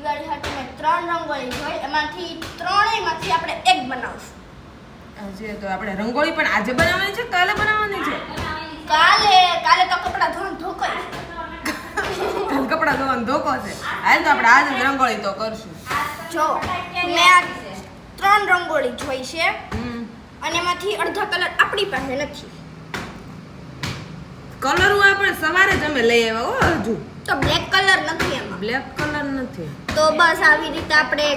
દિવાળી હાટુ મેં ત્રણ રંગોળી જોઈ. એમાંથી ત્રણેયમાંથી આપણે એક બનાવશું. આજે તો આપણે રંગોળી પણ આજે બનાવવાની છે કાલે બનાવવાની છે? કાલે કાલે તો કપડા ધોવાનું ધોકો કપડા ધોવાનું ધોકો છે. હાલ તો આપણે આજે રંગોળી તો કરશું. જો મેં ત્રણ રંગોળી જોઈ છે. અને એમાંથી અડધા કલર આપણી પાસે નથી. કલર આપણે સવારે જ અમે લઈ આવ્યા હો હજુ. તો બ્લેક કલર નથી એમાં. બ્લેક કલર નથી. તો બસ આવી રીતે આપણે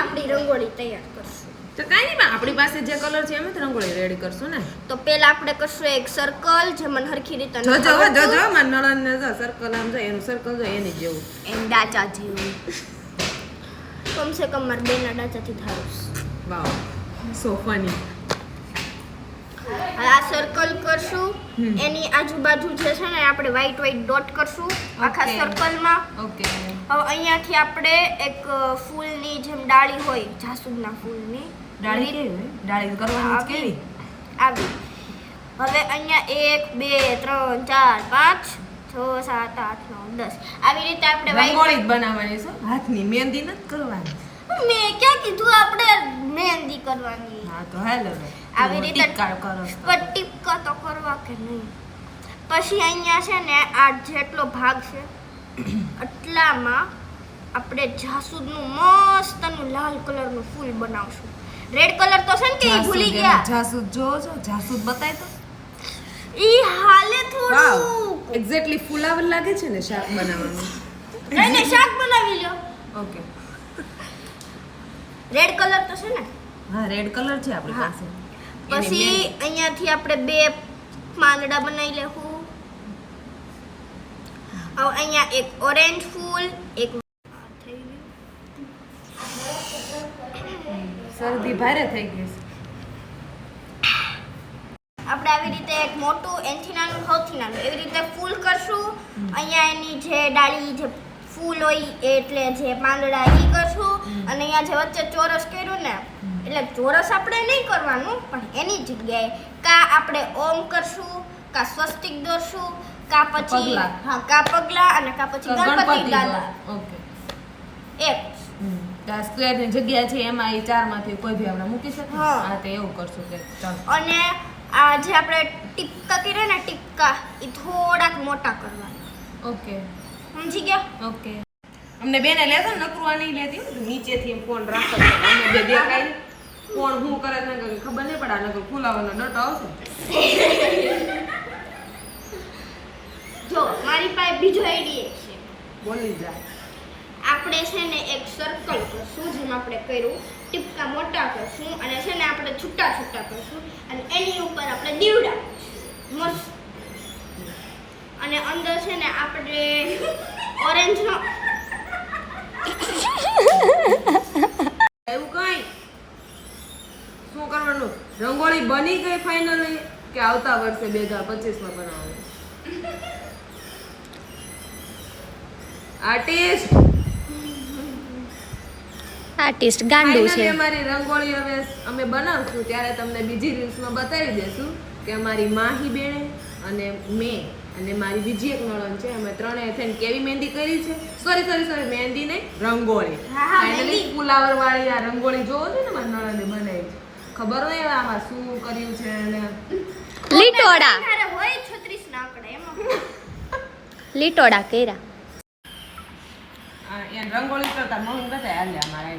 આપણી રંગોળી તૈયાર કરશું. તો કાંઈ નહીં પણ આપણી પાસે જે કલર છે એમ જ રંગોળી રેડી કરશું ને. તો પહેલા આપણે કરશું એક સર્કલ જે મને હરખી રીતે જો જો હો, જો. જો મારા નણંદને જો સર્કલ આમ જાય એનું સર્કલ જો એની જેવું. એમ ડાચા જેવું. કમસે કમ મારા બેના ડાચાથી થારું વાવ સો ફની હવે આ સર્કલ કરશું. એની આજુબાજુ જે છે ને આપણે વ્હાઈટ વ્હાઈટ ડોટ કરશું આખા સર્કલમાં ઓકે હવે અહીંયાથી આપણે એક ફૂલની જેમ ડાળી હોય જાસૂદના ફૂલની. ડાળી કેવી ડાળી કરવાની કેવી? આવી. હવે અહીંયા એક બે ત્રણ ચાર પાંચ છ સાત આઠ નવ દસ. આવી રીતે આપણે રંગોળી જ બનાવવાની છે હાથની મહેંદી નથી કરવાની. મેં ક્યાં કીધું આપણે મહેંદી કરવાની? હા તો હાલ આવી રીતે પણ ટીપકા તો કરવા કે નહીં. પછી અહીંયા છે ને આ જેટલો ભાગ છે એટલામાં આપણે જાસૂદનું મસ્તનું લાલ કલરનું ફૂલ બનાવશું. રેડ કલર તો છે ને કે ભૂલી ગયા. જાસૂદ જો જો જાસૂદ બતાય તો. ઈ હાલે થોડું એક્ઝેક્ટલી ફૂલાવર લાગે છે ને શાક બનાવવાનું. નહીં નહીં શાક બનાવી લ્યો. ઓકે. રેડ કલર તો છે ને? હા રેડ કલર છે આપણી. પાસે. પછી અહીંયાથી આપણે બે પાંદડા બનાવી લેવું. હવે અહીંયા એક ઓરેન્જ ફૂલ એક. શરદી ભારે થઈ ગઈ છે. આપણે આવી રીતે એક મોટું એનથી નાનું સૌથી નાનું એવી રીતે ફૂલ કરશું. અહીંયા એની જે ડાળી જે ફૂલ હોય એટલે જે પાંદડા એ કરશું. અને અહીંયા જે વચ્ચે ચોરસ કર્યું ને એટલે ચોરસ આપણે નહીં કરવાનું પણ એની જગ્યાએ કા આપણે ઓમ કરશું કા સ્વસ્તિક દોરશું કા પછી. હા કા પગલા અને કા પછી ગણપતિ દાદા. ઓકે. એક. સ્ક્વેરની જગ્યા છે એમાં એ ચારમાંથી કોઈ બી આપણે મૂકી શકીએ. હા. તો એવું કરશું કે ચાલો. અને આ જે આપણે ટીપકા કરીએ ને ટીપકા એ થોડાક મોટા કરવાના. ઓકે. સમજી ગયા? ઓકે. અમને બેને લેતા નકરું આ નહીં લેતી નીચેથી ફોન રાખો અમને બે દેખાય. ને. કોણ શું કરે ને ખબર નહીં પડે આને ડટ ડટો આવશે. જો મારી પાસે બીજો આઈડિયા છે. બોલી જા. આપણે છે ને એક સર્કલ કરશું જેમ આપણે કર્યું ટીપકા મોટા કરશું અને છે ને આપણે છૂટા છૂટા કરશું અને એની ઉપર આપણે દીવડા મસ્ત. અને અંદર છે ને આપણે ઓરેન્જનો એવું કઈ શું કરવાનું રંગોળી બની ગઈ ફાઇનલી કે આવતા વર્ષે બે હજાર પચીસમાં બનાવવાની? આર્ટિસ્ટ આર્ટિસ્ટ ગાંડું છે. અમારી રંગોળી હવે અમે બનાવશું ત્યારે તમને બીજી રીલ્સમાં બતાવી દેશું કે અમારી માહી બેણે અને મેં અને મારી બીજી એક નણંદ છે અમે ત્રણેય થઈને કેવી મહેંદી કરી છે? સોરી સોરી સોરી મહેંદી નહીં રંગોળી ફાઇનલી ફુલાવર વાળી આ રંગોળી જોવો છો ને મારી નણંદે બનાવી છે. ખબર નહીં આમાં શું કર્યું છે અને લીટોડા. તારે હોય છત્રીસ ના આંકડા એમાં. લીટોડા કર્યા. આ એને રંગોળી કરતા મમ્મી આવી રંગોળી કરવાની